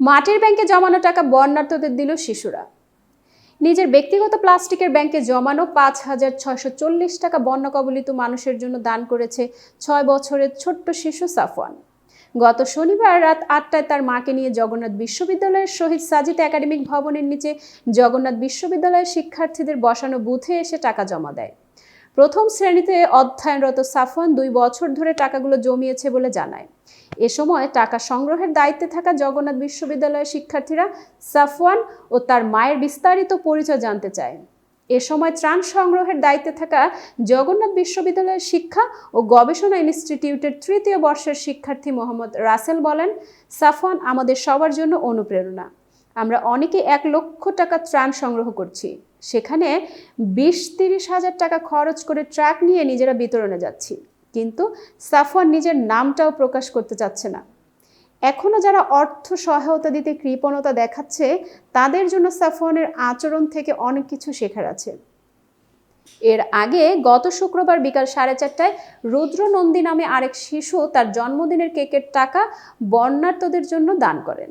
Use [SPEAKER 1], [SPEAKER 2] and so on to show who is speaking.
[SPEAKER 1] মাটির ব্যাংকে জমানো টাকা বন্যার্থদের দিল শিশুরা। নিজের ব্যক্তিগত প্লাস্টিকের ব্যাংকে জমানো পাঁচ হাজার ছয়শো চল্লিশ টাকা বন্যা কবলিত মানুষের জন্য দান করেছে ছয় বছরের ছোট্ট শিশু সাফওয়ান। গত শনিবার রাত আটটায় তার মাকে নিয়ে জগন্নাথ বিশ্ববিদ্যালয়ের শহীদ সাজিদ একাডেমিক ভবনের নিচে জগন্নাথ বিশ্ববিদ্যালয়ের শিক্ষার্থীদের বসানো বুথে এসে টাকা জমা দেয়। প্রথম শ্রেণীতে অধ্যয়নরত সাফওয়ান দুই বছর ধরে টাকাগুলো জমিয়েছে বলে জানায়। এ সময় টাকা সংগ্রহের দায়িত্বে থাকা জগন্নাথ বিশ্ববিদ্যালয়ের শিক্ষার্থীরা সাফওয়ান ও তার মায়ের বিস্তারিত পরিচয় জানতে চায়। এ সময় ত্রাণ সংগ্রহের দায়িত্বে থাকা জগন্নাথ বিশ্ববিদ্যালয়ের শিক্ষা ও গবেষণা ইনস্টিটিউটের তৃতীয় বর্ষের শিক্ষার্থী মোহাম্মদ রাসেল বলেন, সাফওয়ান আমাদের সবার জন্য অনুপ্রেরণা। আমরা অনেকে এক লক্ষ টাকা ত্রাণ সংগ্রহ করছি। সেখানে বিশ তিরিশ হাজার টাকা খরচ করে ট্রাক নিয়ে নিজেরা বিতরণে যাচ্ছি। কিন্তু সাফওয়ান নিজের নামটাও প্রকাশ করতে চাচ্ছে না। এখনও যারা অর্থ সহায়তা দিতে কৃপণতা দেখাচ্ছে, তাদের জন্য সাফওয়ানের আচরণ থেকে অনেক কিছু শেখার আছে। এর আগে গত শুক্রবার বিকাল সাড়ে চারটায় রুদ্রনন্দী নামে আরেক শিশু তার জন্মদিনের কেকের টাকা বন্যার্থদের জন্য দান করেন।